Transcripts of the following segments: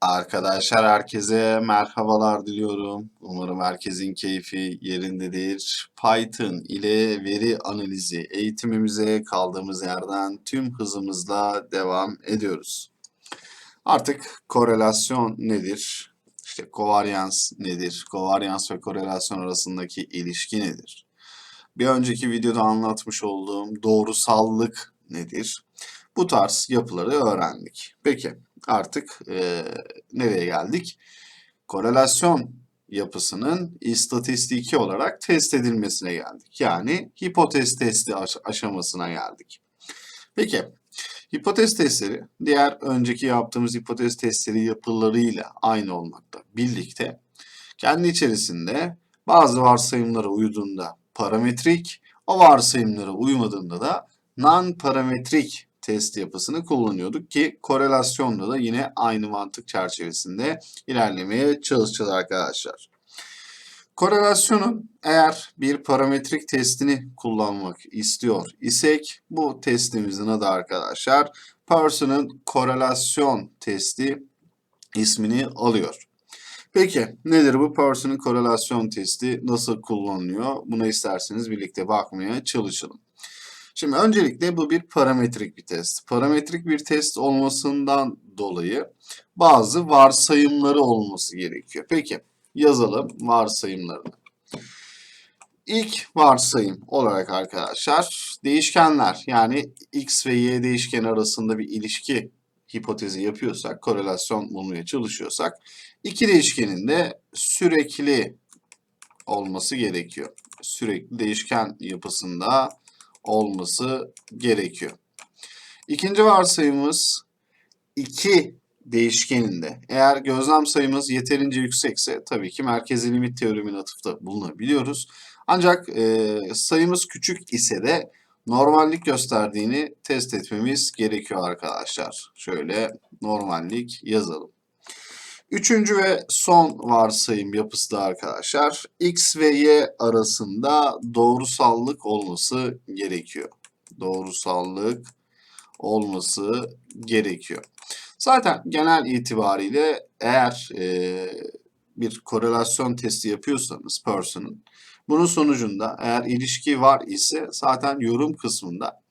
Arkadaşlar herkese merhabalar diliyorum. Umarım herkesin keyfi yerindedir. Python ile veri analizi eğitimimize kaldığımız yerden tüm hızımızla devam ediyoruz. Artık korelasyon nedir? İşte kovaryans nedir? Kovaryans ve korelasyon arasındaki ilişki nedir? Bir önceki videoda anlatmış olduğum doğrusallık nedir? Bu tarz yapıları öğrendik. Peki artık e, nereye geldik? Korelasyon yapısının istatistiki olarak test edilmesine geldik. Yani hipotez testi aş- aşamasına geldik. Peki hipotez testleri diğer önceki yaptığımız hipotez testleri yapılarıyla aynı olmakta birlikte kendi içerisinde bazı varsayımlara uyduğunda parametrik, o varsayımlara uymadığında da non-parametrik test yapısını kullanıyorduk ki korelasyonda da yine aynı mantık çerçevesinde ilerlemeye çalışacağız arkadaşlar. Korelasyonun eğer bir parametrik testini kullanmak istiyor isek bu testimizin adı arkadaşlar Pearson'ın korelasyon testi ismini alıyor. Peki nedir bu Pearson'ın korelasyon testi nasıl kullanılıyor? Buna isterseniz birlikte bakmaya çalışalım. Şimdi öncelikle bu bir parametrik bir test. Parametrik bir test olmasından dolayı bazı varsayımları olması gerekiyor. Peki yazalım varsayımlarını. İlk varsayım olarak arkadaşlar değişkenler yani x ve y değişken arasında bir ilişki hipotezi yapıyorsak, korelasyon bulmaya çalışıyorsak iki değişkenin de sürekli olması gerekiyor. Sürekli değişken yapısında olması gerekiyor. İkinci varsayımımız iki değişkeninde eğer gözlem sayımız yeterince yüksekse tabii ki merkezi limit teoremine atıfta bulunabiliyoruz. Ancak e, sayımız küçük ise de normallik gösterdiğini test etmemiz gerekiyor arkadaşlar. Şöyle normallik yazalım. Üçüncü ve son varsayım yapısı da arkadaşlar x ve y arasında doğrusallık olması gerekiyor. Doğrusallık olması gerekiyor. Zaten genel itibariyle eğer e, bir korelasyon testi yapıyorsanız Pearson'ın bunun sonucunda eğer ilişki var ise zaten yorum kısmında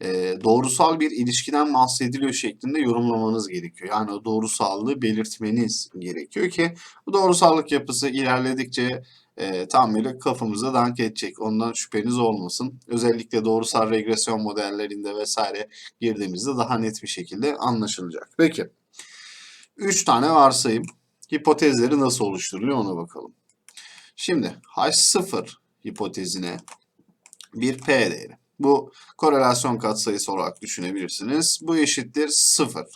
e, doğrusal bir ilişkiden bahsediliyor şeklinde yorumlamanız gerekiyor. Yani o doğrusallığı belirtmeniz gerekiyor ki bu doğrusallık yapısı ilerledikçe e, tam böyle kafamıza dank edecek. Ondan şüpheniz olmasın. Özellikle doğrusal regresyon modellerinde vesaire girdiğimizde daha net bir şekilde anlaşılacak. Peki. 3 tane varsayım. Hipotezleri nasıl oluşturuluyor ona bakalım. Şimdi H0 hipotezine bir P değeri. Bu korelasyon katsayısı olarak düşünebilirsiniz. Bu eşittir 0.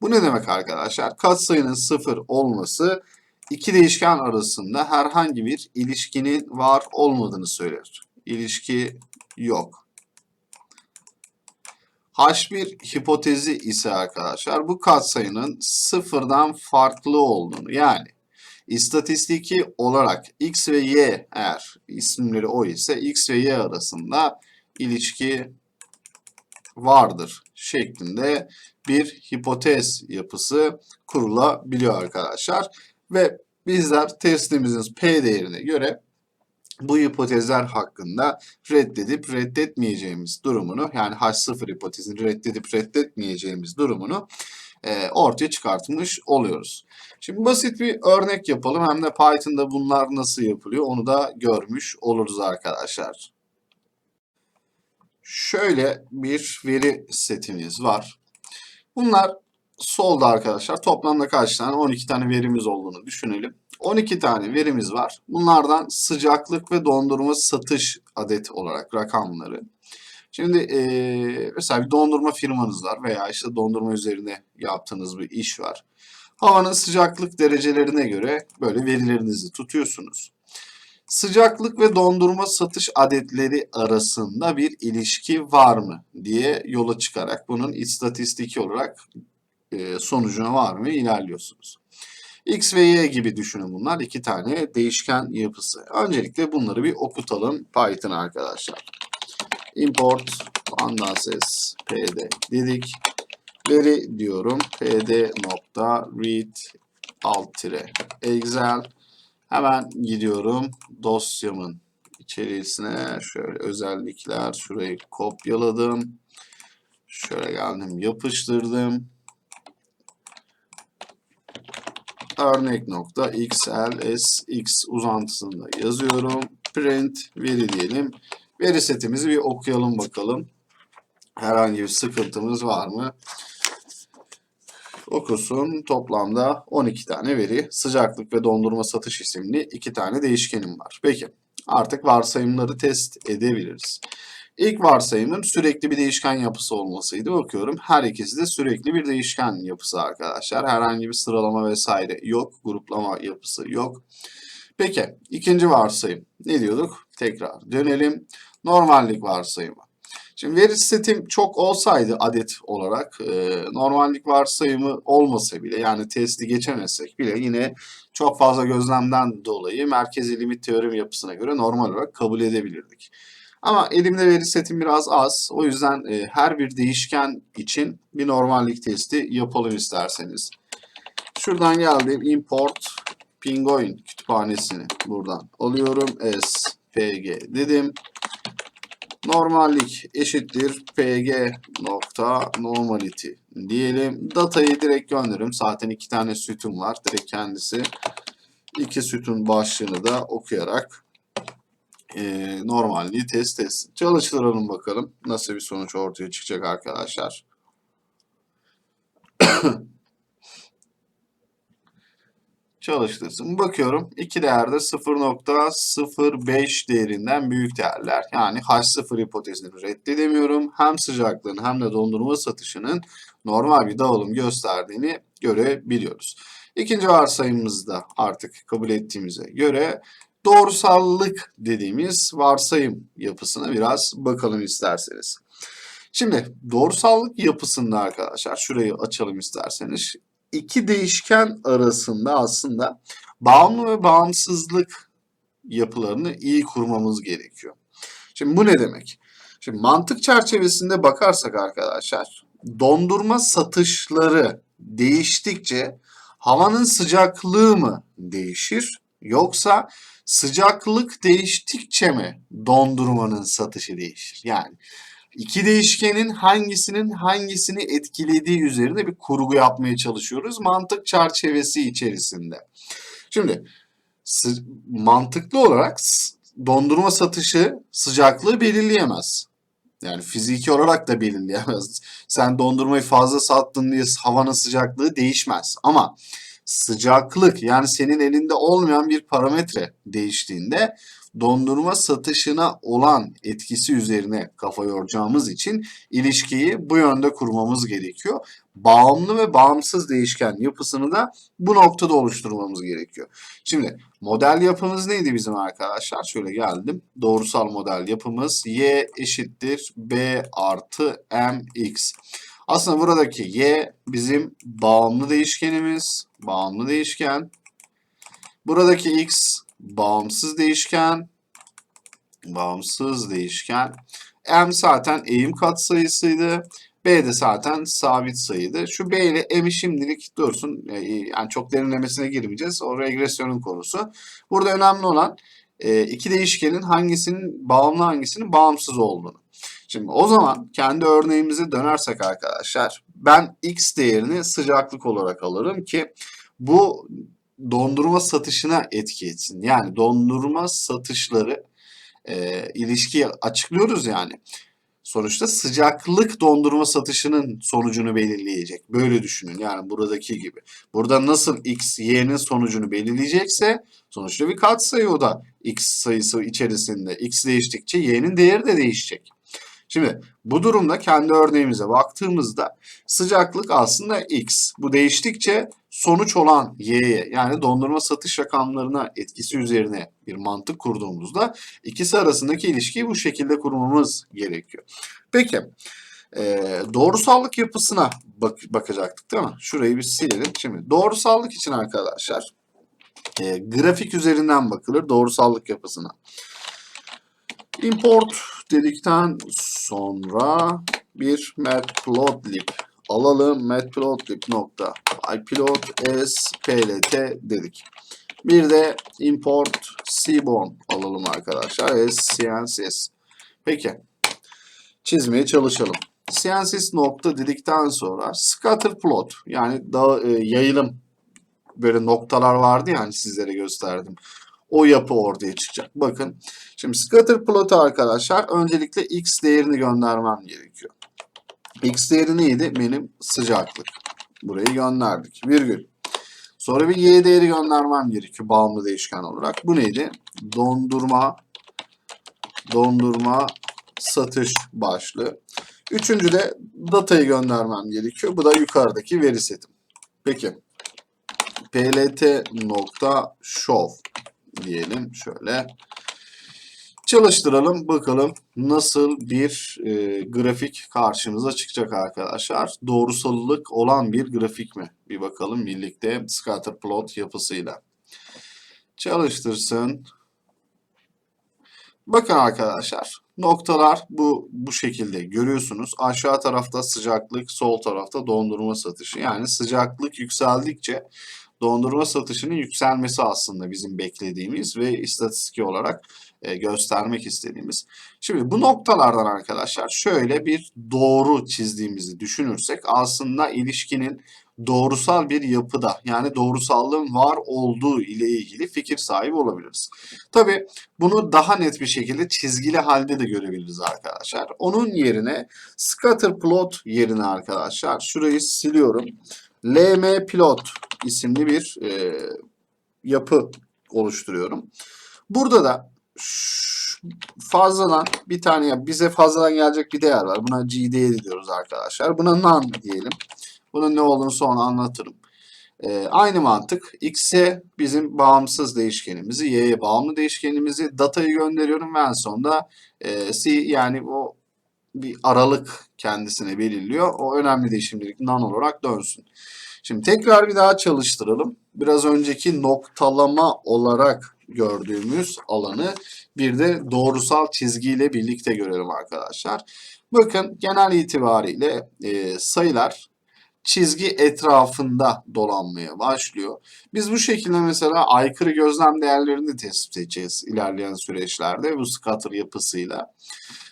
Bu ne demek arkadaşlar? Katsayının 0 olması iki değişken arasında herhangi bir ilişkinin var olmadığını söyler. İlişki yok. H1 hipotezi ise arkadaşlar bu katsayının sıfırdan farklı olduğunu yani istatistiki olarak x ve y eğer isimleri o ise x ve y arasında ilişki vardır şeklinde bir hipotez yapısı kurulabiliyor arkadaşlar. Ve bizler testimizin P değerine göre bu hipotezler hakkında reddedip reddetmeyeceğimiz durumunu yani H0 hipotezini reddedip reddetmeyeceğimiz durumunu e, ortaya çıkartmış oluyoruz. Şimdi basit bir örnek yapalım hem de Python'da bunlar nasıl yapılıyor onu da görmüş oluruz arkadaşlar. Şöyle bir veri setimiz var. Bunlar solda arkadaşlar. Toplamda kaç tane? 12 tane verimiz olduğunu düşünelim. 12 tane verimiz var. Bunlardan sıcaklık ve dondurma satış adet olarak rakamları. Şimdi e, mesela bir dondurma firmanız var veya işte dondurma üzerine yaptığınız bir iş var. Havanın sıcaklık derecelerine göre böyle verilerinizi tutuyorsunuz. Sıcaklık ve dondurma satış adetleri arasında bir ilişki var mı diye yola çıkarak bunun istatistiki olarak e, sonucuna var mı ilerliyorsunuz. X ve Y gibi düşünün bunlar iki tane değişken yapısı. Öncelikle bunları bir okutalım Python arkadaşlar. Import pandases pd dedik. veri diyorum. pd nokta read alt tire excel hemen gidiyorum dosyamın içerisine şöyle özellikler şurayı kopyaladım. Şöyle geldim yapıştırdım. Örnek nokta xlsx uzantısında yazıyorum. Print veri diyelim. Veri setimizi bir okuyalım bakalım. Herhangi bir sıkıntımız var mı? Okusun. Toplamda 12 tane veri. Sıcaklık ve dondurma satış isimli iki tane değişkenim var. Peki. Artık varsayımları test edebiliriz. İlk varsayımın sürekli bir değişken yapısı olmasıydı. Bakıyorum her ikisi de sürekli bir değişken yapısı arkadaşlar. Herhangi bir sıralama vesaire yok. Gruplama yapısı yok. Peki ikinci varsayım. Ne diyorduk? Tekrar dönelim. Normallik varsayımı. Şimdi veri setim çok olsaydı adet olarak e, normallik varsayımı olmasa bile yani testi geçemezsek bile yine çok fazla gözlemden dolayı merkezi limit teoremi yapısına göre normal olarak kabul edebilirdik. Ama elimde veri setim biraz az. O yüzden e, her bir değişken için bir normallik testi yapalım isterseniz. Şuradan geldim import Pingoin kütüphanesini buradan alıyorum. spg dedim. Normallik eşittir pg nokta normality diyelim. Datayı direkt gönderirim. Zaten iki tane sütun var. Direkt kendisi iki sütun başlığını da okuyarak e, normalliği test etsin. Çalıştıralım bakalım nasıl bir sonuç ortaya çıkacak arkadaşlar. Çalıştırsın. Bakıyorum iki değerde 0.05 değerinden büyük değerler. Yani H0 hipotezini reddedemiyorum. Hem sıcaklığın hem de dondurma satışının normal bir dağılım gösterdiğini görebiliyoruz. İkinci varsayımımızda artık kabul ettiğimize göre doğrusallık dediğimiz varsayım yapısına biraz bakalım isterseniz. Şimdi doğrusallık yapısında arkadaşlar şurayı açalım isterseniz iki değişken arasında aslında bağımlı ve bağımsızlık yapılarını iyi kurmamız gerekiyor. Şimdi bu ne demek? Şimdi mantık çerçevesinde bakarsak arkadaşlar dondurma satışları değiştikçe havanın sıcaklığı mı değişir yoksa sıcaklık değiştikçe mi dondurmanın satışı değişir? Yani iki değişkenin hangisinin hangisini etkilediği üzerinde bir kurgu yapmaya çalışıyoruz mantık çerçevesi içerisinde. Şimdi mantıklı olarak dondurma satışı sıcaklığı belirleyemez. Yani fiziki olarak da belirleyemez. Sen dondurmayı fazla sattın diye havanın sıcaklığı değişmez. Ama sıcaklık yani senin elinde olmayan bir parametre değiştiğinde dondurma satışına olan etkisi üzerine kafa yoracağımız için ilişkiyi bu yönde kurmamız gerekiyor. Bağımlı ve bağımsız değişken yapısını da bu noktada oluşturmamız gerekiyor. Şimdi model yapımız neydi bizim arkadaşlar? Şöyle geldim. Doğrusal model yapımız y eşittir b artı mx. Aslında buradaki y bizim bağımlı değişkenimiz. Bağımlı değişken. Buradaki x bağımsız değişken. Bağımsız değişken. M zaten eğim katsayısıydı. B de zaten sabit sayıydı. Şu B ile M'i şimdilik dursun. E, yani çok derinlemesine girmeyeceğiz. O regresyonun konusu. Burada önemli olan e, iki değişkenin hangisinin bağımlı hangisinin bağımsız olduğunu. Şimdi o zaman kendi örneğimize dönersek arkadaşlar ben x değerini sıcaklık olarak alırım ki bu dondurma satışına etki etsin. Yani dondurma satışları e, ilişkiyi açıklıyoruz yani. Sonuçta sıcaklık dondurma satışının sonucunu belirleyecek. Böyle düşünün yani buradaki gibi. Burada nasıl x, y'nin sonucunu belirleyecekse sonuçta bir katsayı o da x sayısı içerisinde. x değiştikçe y'nin değeri de değişecek. Şimdi bu durumda kendi örneğimize baktığımızda sıcaklık aslında x. Bu değiştikçe sonuç olan y'ye yani dondurma satış rakamlarına etkisi üzerine bir mantık kurduğumuzda ikisi arasındaki ilişkiyi bu şekilde kurmamız gerekiyor. Peki e, doğrusallık yapısına bak bakacaktık değil mi? Şurayı bir silelim. Şimdi doğrusallık için arkadaşlar e, grafik üzerinden bakılır doğrusallık yapısına. Import dedikten sonra bir matplotlib alalım. matplotlib nokta ipilot s plt dedik. Bir de import seaborn alalım arkadaşlar. S cncs. Peki. Çizmeye çalışalım. cncs nokta dedikten sonra scatter plot yani da, e, yayılım böyle noktalar vardı ya hani sizlere gösterdim. O yapı ortaya çıkacak. Bakın. Şimdi scatter plot'a arkadaşlar öncelikle x değerini göndermem gerekiyor. X değeri neydi? Benim sıcaklık. Burayı gönderdik. Virgül. Sonra bir y değeri göndermem gerekiyor bağımlı değişken olarak. Bu neydi? Dondurma dondurma satış başlığı. Üçüncü de datayı göndermem gerekiyor. Bu da yukarıdaki veri setim. Peki. plt nokta show diyelim şöyle. Çalıştıralım bakalım nasıl bir e, grafik karşımıza çıkacak arkadaşlar. Doğrusallık olan bir grafik mi? Bir bakalım birlikte scatter plot yapısıyla. Çalıştırsın. Bakın arkadaşlar noktalar bu bu şekilde görüyorsunuz. Aşağı tarafta sıcaklık, sol tarafta dondurma satışı. Yani sıcaklık yükseldikçe dondurma satışının yükselmesi aslında bizim beklediğimiz ve istatistik olarak e, göstermek istediğimiz. Şimdi bu noktalardan arkadaşlar şöyle bir doğru çizdiğimizi düşünürsek aslında ilişkinin doğrusal bir yapıda yani doğrusallığın var olduğu ile ilgili fikir sahibi olabiliriz. Tabi bunu daha net bir şekilde çizgili halde de görebiliriz arkadaşlar. Onun yerine scatter plot yerine arkadaşlar şurayı siliyorum. LM plot isimli bir e, yapı oluşturuyorum. Burada da fazladan bir tane ya bize fazladan gelecek bir değer var. Buna GD diyoruz arkadaşlar. Buna none diyelim. Bunun ne olduğunu sonra anlatırım. Ee, aynı mantık. X'e bizim bağımsız değişkenimizi, Y'ye bağımlı değişkenimizi, datayı gönderiyorum ve en sonunda e, C yani o bir aralık kendisine belirliyor. O önemli değil şimdilik none olarak dönsün. Şimdi tekrar bir daha çalıştıralım. Biraz önceki noktalama olarak gördüğümüz alanı bir de doğrusal çizgiyle birlikte görelim arkadaşlar. Bakın genel itibariyle e, sayılar çizgi etrafında dolanmaya başlıyor. Biz bu şekilde mesela aykırı gözlem değerlerini tespit edeceğiz ilerleyen süreçlerde bu scatter yapısıyla.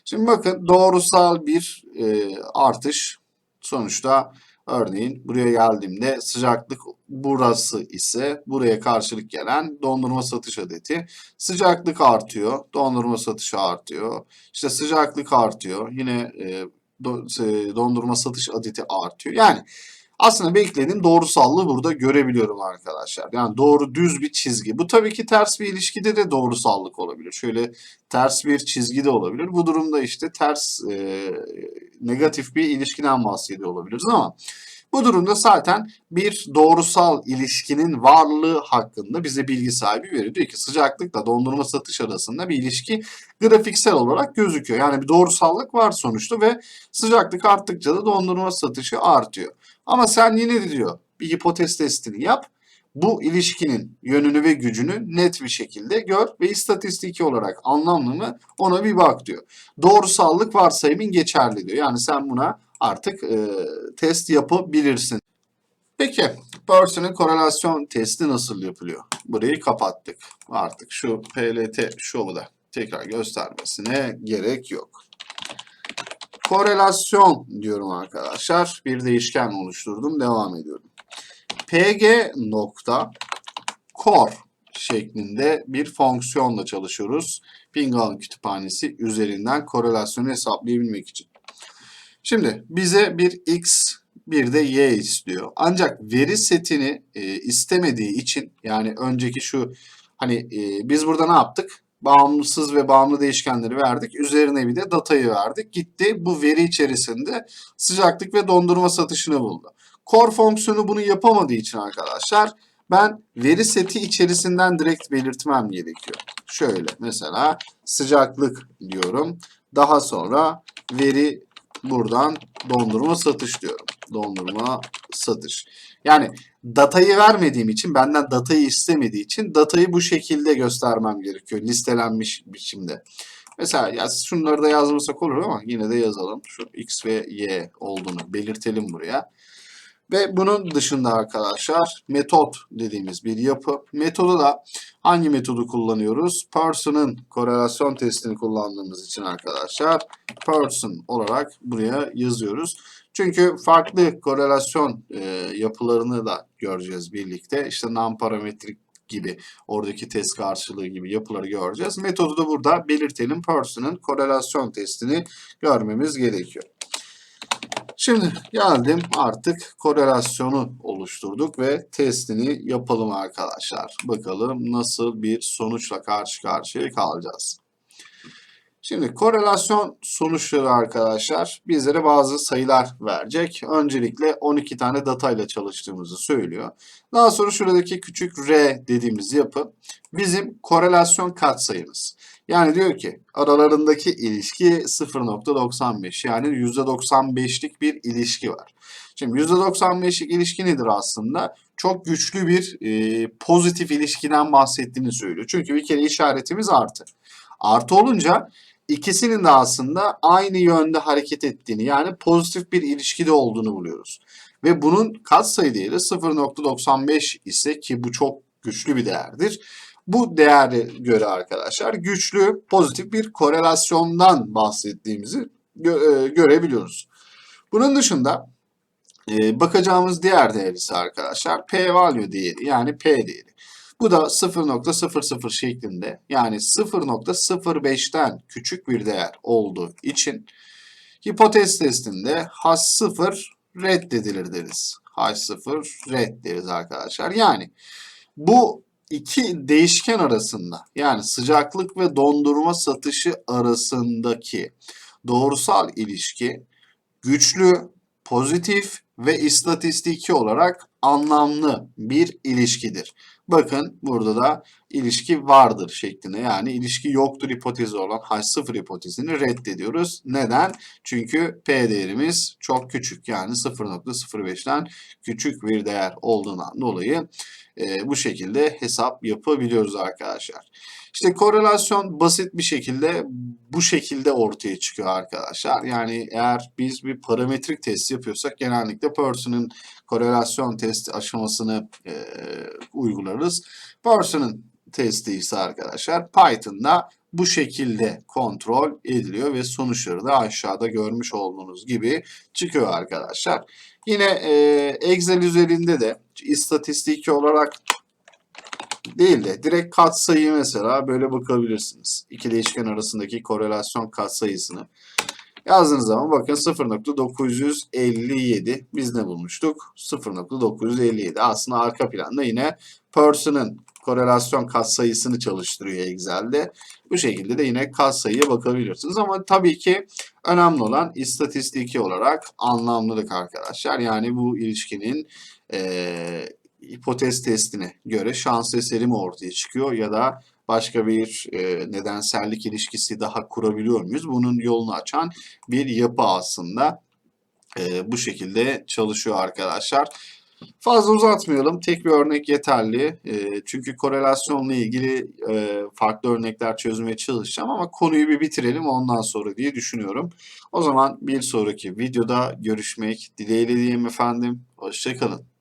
Şimdi bakın doğrusal bir e, artış sonuçta örneğin buraya geldiğimde sıcaklık burası ise buraya karşılık gelen dondurma satış adeti. Sıcaklık artıyor, dondurma satışı artıyor. İşte sıcaklık artıyor, yine e, dondurma satış adeti artıyor. Yani aslında beklediğim doğrusallığı burada görebiliyorum arkadaşlar. Yani doğru düz bir çizgi. Bu tabii ki ters bir ilişkide de doğrusallık olabilir. Şöyle ters bir çizgi de olabilir. Bu durumda işte ters e, negatif bir ilişkiden bahsediyor olabiliriz ama bu durumda zaten bir doğrusal ilişkinin varlığı hakkında bize bilgi sahibi veriyor. Diyor ki sıcaklıkla dondurma satış arasında bir ilişki grafiksel olarak gözüküyor. Yani bir doğrusallık var sonuçta ve sıcaklık arttıkça da dondurma satışı artıyor. Ama sen yine de diyor bir hipotez testini yap. Bu ilişkinin yönünü ve gücünü net bir şekilde gör ve istatistiki olarak anlamlı mı ona bir bak diyor. Doğrusallık varsayımın geçerli diyor. Yani sen buna artık e, test yapabilirsin. Peki Pearson'ın korelasyon testi nasıl yapılıyor? Burayı kapattık. Artık şu PLT şovu da tekrar göstermesine gerek yok. Korelasyon diyorum arkadaşlar. Bir değişken oluşturdum. Devam ediyorum. pg nokta core şeklinde bir fonksiyonla çalışıyoruz. Pingal kütüphanesi üzerinden korelasyonu hesaplayabilmek için. Şimdi bize bir x bir de y istiyor. Ancak veri setini e, istemediği için yani önceki şu hani e, biz burada ne yaptık? Bağımsız ve bağımlı değişkenleri verdik. Üzerine bir de datayı verdik. Gitti bu veri içerisinde sıcaklık ve dondurma satışını buldu. Core fonksiyonu bunu yapamadığı için arkadaşlar ben veri seti içerisinden direkt belirtmem gerekiyor. Şöyle mesela sıcaklık diyorum. Daha sonra veri buradan dondurma satış diyorum. Dondurma satış. Yani datayı vermediğim için benden datayı istemediği için datayı bu şekilde göstermem gerekiyor listelenmiş biçimde. Mesela ya şunları da yazmasak olur ama yine de yazalım. Şu x ve y olduğunu belirtelim buraya. Ve bunun dışında arkadaşlar metot dediğimiz bir yapı. Metodu da hangi metodu kullanıyoruz? Person'ın korelasyon testini kullandığımız için arkadaşlar person olarak buraya yazıyoruz. Çünkü farklı korelasyon e, yapılarını da göreceğiz birlikte. İşte non-parametrik gibi oradaki test karşılığı gibi yapıları göreceğiz. Metodu da burada belirtelim. Person'ın korelasyon testini görmemiz gerekiyor. Şimdi geldim artık korelasyonu oluşturduk ve testini yapalım arkadaşlar. Bakalım nasıl bir sonuçla karşı karşıya kalacağız. Şimdi korelasyon sonuçları arkadaşlar bizlere bazı sayılar verecek. Öncelikle 12 tane datayla çalıştığımızı söylüyor. Daha sonra şuradaki küçük r dediğimiz yapı bizim korelasyon katsayımız. Yani diyor ki aralarındaki ilişki 0.95 yani %95'lik bir ilişki var. Şimdi %95'lik ilişki nedir aslında? Çok güçlü bir e, pozitif ilişkiden bahsettiğini söylüyor. Çünkü bir kere işaretimiz artı. Artı olunca ikisinin de aslında aynı yönde hareket ettiğini yani pozitif bir ilişkide olduğunu buluyoruz. Ve bunun katsayı değeri 0.95 ise ki bu çok güçlü bir değerdir. Bu değere göre arkadaşlar güçlü pozitif bir korelasyondan bahsettiğimizi gö- e, görebiliyoruz. Bunun dışında e, bakacağımız diğer değer ise arkadaşlar p value değeri yani p değeri. Bu da 0.00 şeklinde yani 0.05'ten küçük bir değer olduğu için hipotez testinde H0 reddedilir deriz. H0 red deriz arkadaşlar. Yani bu iki değişken arasında yani sıcaklık ve dondurma satışı arasındaki doğrusal ilişki güçlü, pozitif ve istatistiki olarak anlamlı bir ilişkidir. Bakın burada da ilişki vardır şeklinde yani ilişki yoktur hipotezi olan H0 hipotezini reddediyoruz. Neden? Çünkü P değerimiz çok küçük yani 0.05'ten küçük bir değer olduğundan dolayı e, bu şekilde hesap yapabiliyoruz arkadaşlar. İşte korelasyon basit bir şekilde bu şekilde ortaya çıkıyor arkadaşlar. Yani eğer biz bir parametrik test yapıyorsak genellikle Pearson'ın korelasyon testi aşamasını e, uygularız. Pearson'ın testi ise arkadaşlar Python'da bu şekilde kontrol ediliyor ve sonuçları da aşağıda görmüş olduğunuz gibi çıkıyor arkadaşlar. Yine e, Excel üzerinde de istatistiki olarak değil de direkt katsayı mesela böyle bakabilirsiniz. İki değişken arasındaki korelasyon katsayısını yazdığınız zaman bakın 0.957 biz ne bulmuştuk? 0.957 aslında arka planda yine person'ın korelasyon katsayısını çalıştırıyor Excel'de. Bu şekilde de yine katsayıya bakabilirsiniz ama tabii ki önemli olan istatistiki olarak anlamlılık arkadaşlar. Yani bu ilişkinin e, hipotez testine göre şans eseri mi ortaya çıkıyor ya da başka bir e, nedensellik ilişkisi daha kurabiliyor muyuz? Bunun yolunu açan bir yapı aslında e, bu şekilde çalışıyor arkadaşlar. Fazla uzatmayalım. Tek bir örnek yeterli. E, çünkü korelasyonla ilgili e, farklı örnekler çözmeye çalışacağım ama konuyu bir bitirelim ondan sonra diye düşünüyorum. O zaman bir sonraki videoda görüşmek dileğiyle diyeyim efendim. Hoşçakalın.